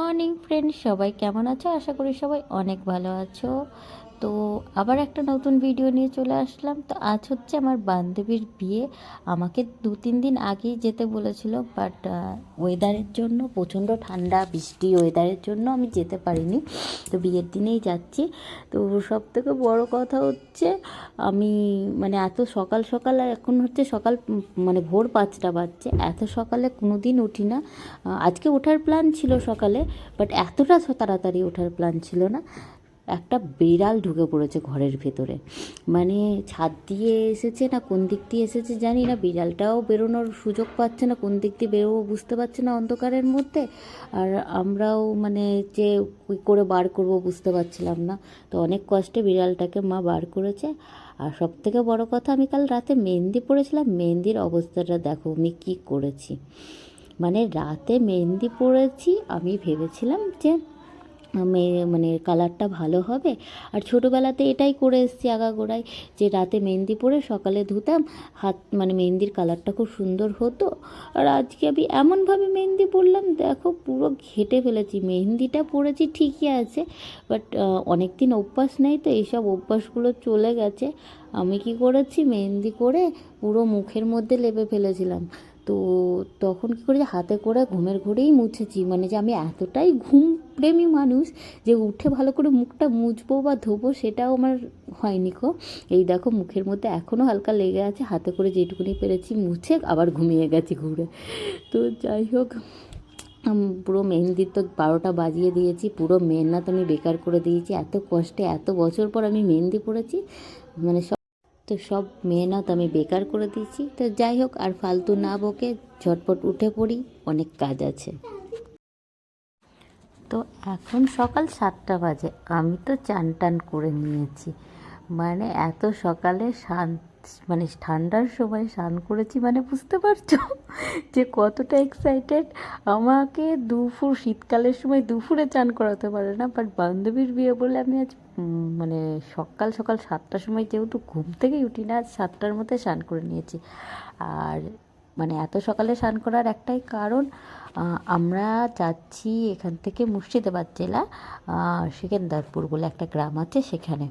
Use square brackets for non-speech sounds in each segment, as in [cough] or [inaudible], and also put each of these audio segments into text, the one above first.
Morning friend সবাই কেমন আছো? আশা করি সবাই অনেক ভালো আছো। তো আবার একটা নতুন ভিডিও নিয়ে চলে আসলাম। তো আজ হচ্ছে আমার বান্ধবীর বিয়ে। আমাকে দু, তিন দিন আগেই যেতে বলেছিল বাট ওয়েদারের জন্য, প্রচণ্ড ঠান্ডা, বৃষ্টি ওয়েদারের জন্য আমি যেতে পারিনি। তো বিয়ের দিনেই যাচ্ছি। তো সব থেকে বড় কথা হচ্ছে, আমি মানে এত সকাল সকাল, আর এখন হচ্ছে সকাল মানে ভোর পাঁচটা বাজছে। এত সকালে কোনো দিন উঠি না। আজকে ওঠার প্ল্যান ছিল সকালে বাট এতটা তাড়াতাড়ি ওঠার প্ল্যান ছিল না। একটা বিড়াল ঢুকে পড়েছে ঘরের ভেতরে। মানে ছাদ দিয়ে এসেছে না কোন দিক দিয়ে এসেছে জানি না। বিড়ালটাও বেরোনোর সুযোগ পাচ্ছে না, কোন দিক দিয়ে বেরোবো বুঝতে পারছে না অন্ধকারের মধ্যে। আর আমরাও মানে যে কী করে বার করব বুঝতে পারছিলাম না। তো অনেক কষ্টে বিড়ালটাকে মা বার করেছে। আর সব থেকে বড় কথা, আমি কাল রাতে মেহেন্দি পড়েছিলাম মেহেন্দির অবস্থাটা দেখো আমি কী করেছি। মানে রাতে মেহেন্দি পড়েছি আমি ভেবেছিলাম যে মানে কালারটা ভালো হবে। আর ছোটোবেলাতে এটাই করে এসেছি আগাগোড়ায় যে রাতে মেহেন্দি পরে সকালে ধুতাম, হাত মানে মেহেন্দির কালারটা খুব সুন্দর হতো। আর আজকে আমি এমনভাবে মেহেন্দি পরলাম, দেখো পুরো ঘেটে ফেলেছি। মেহেন্দিটা পরেছি ঠিকই আছে, বাট অনেক দিন অভ্যাস নেই তো, এইসব অভ্যাসগুলো চলে গেছে। আমি কি করেছি, মেহেন্দি করে পুরো মুখের মধ্যে লেপে ফেলেছিলাম। তো তখন কী করেছি হাতে করে ঘুমের ঘরেই মুছেছি? মানে যে আমি এতটাই ঘুম প্রেমী মানুষ যে উঠে ভালো করে মুখটা মুছবো বা ধোবো সেটাও আমার হয়নি কো এই দেখো মুখের মধ্যে এখনও হালকা লেগে আছে, হাতে করে যেটুকুনি পেরেছি মুছে আবার ঘুমিয়ে গেছি ঘুরে। তো যাই হোক পুরো মেহেন্দির তো বারোটা বাজিয়ে দিয়েছি, পুরো মেহনত আমি বেকার করে দিয়েছি। এত কষ্টে এত বছর পর আমি মেহেন্দি পড়েছি মানে তো সব মেহনত আমি বেকার করে দিয়েছি। তো যাই হোক, আর ফালতু না বকে ঝটপট উঠে পড়ি, অনেক কাজ আছে। তো এখন সকাল সাতটা বাজে, আমি তো চান টান করে নিয়েছি। মানে এত সকালে স্নান মানে ঠান্ডার সময় স্নান করেছি মানে বুঝতে পারছ? [laughs] যে কতটা এক্সাইটেড আমাকে দুপুর, শীতকালের সময় দুপুরে চান করাতে পারে না বাট বান্ধবীর বিয়ে বলে আমি আজ মানে সকাল সকাল সাতটার সময় যেহেতু ঘুম থেকেই উঠি না, আজ সাতটার মধ্যে স্নান করে নিয়েছি। আর মানে এত সকালে স্নান করার একটাই কারণ আমরা যাচ্ছি এখান থেকে মুর্শিদাবাদ জেলা সেকেন্দারপুর বলে একটা গ্রাম আছে সেখানে।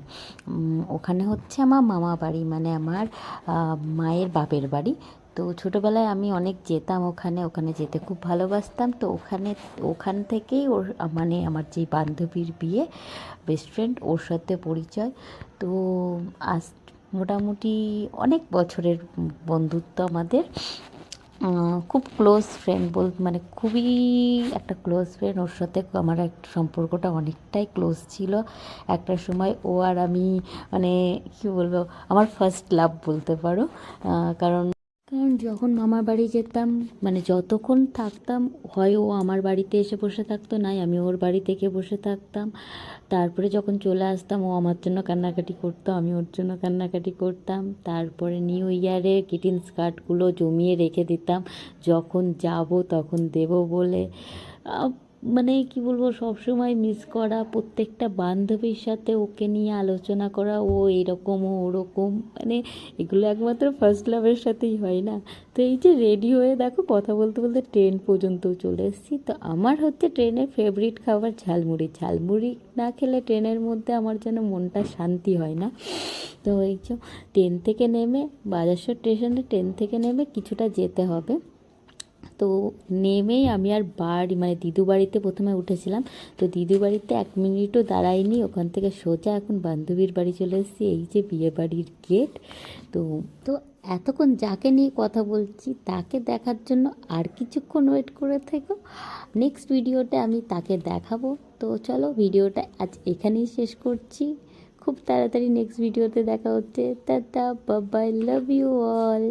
ওখানে হচ্ছে আমার মামা বাড়ি মানে আমার মায়ের বাপের বাড়ি। তো ছোটোবেলায় আমি অনেক যেতাম ওখানে ওখানে যেতে খুব ভালোবাসতাম। তো ওখানে, ওখান থেকেই ওর মানে আমার যে বান্ধবীর বিয়ে বেস্ট ফ্রেন্ড ওর সাথে পরিচয়। তো আজ মোটামুটি অনেক বছরের বন্ধুত্ব আমাদের। খুব ক্লোজ ফ্রেন্ড বল মানে খুবই একটা ক্লোজ ফ্রেন্ড ওর সাথে আমার একটা সম্পর্কটা অনেকটাই ক্লোজ ছিল। একটা সময় ও আর আমি মানে কী বলব, আমার ফার্স্ট লাভ বলতে পারো। কারণ যখন মামার বাড়ি যেতাম মানে যতক্ষণ থাকতাম, হয় ও আমার বাড়িতে এসে বসে থাকতো, নাই আমি ওর বাড়ি থেকে বসে থাকতাম। তারপরে যখন চলে আসতাম, ও আমার জন্য কান্নাকাটি করতো, আমি ওর জন্য কান্নাকাটি করতাম। তারপরে নিউ ইয়ারে গ্রিটিংস কার্ডগুলো জমিয়ে রেখে দিতাম। যখন যাব তখন দেব বলে। মানে কি বলব, সবসময় মিস করা, প্রত্যেকটা বান্ধবীর সাথে ওকে নিয়ে আলোচনা করা, ও এরকম, ও ওরকম মানে এগুলো একমাত্র ফার্স্ট লাভের সাথেই হয় না। তো এই যে রেডি হয়ে দেখো, কথা বলতে বলতে ট্রেন পর্যন্ত চলে এসেছি। তো আমার হচ্ছে ট্রেনের ফেভারিট খাবার ঝালমুড়ি। ঝালমুড়ি না খেলে ট্রেনের মধ্যে আমার যেন মনটা শান্তি হয় না। তো এই যে ট্রেন থেকে নেমে বাজারসর স্টেশনে ট্রেন থেকে নেমে কিছুটা যেতে হবে। তো নেমেই আমি আর বাড়ি মানে দিদু বাড়িতে প্রথমে উঠেছিলাম। তো দিদু বাড়িতে এক মিনিটও দাঁড়াইনি ওখান থেকে সোজা এখন বান্ধবীর বাড়ি চলে এসেছি, এই যে বিয়ে বাড়ির গেট তো তো এতক্ষণ যাকে নিয়ে কথা বলছি, তাকে দেখার জন্য আর কিছুক্ষণ ওয়েট করে থেকো। নেক্সট ভিডিওতে আমি তাকে দেখাবো। তো চলো ভিডিওটা আজ এখানেই শেষ করছি। খুব তাড়াতাড়ি নেক্সট ভিডিওতে দেখা হচ্ছে। টাটা বাবাই লাভ ইউ অল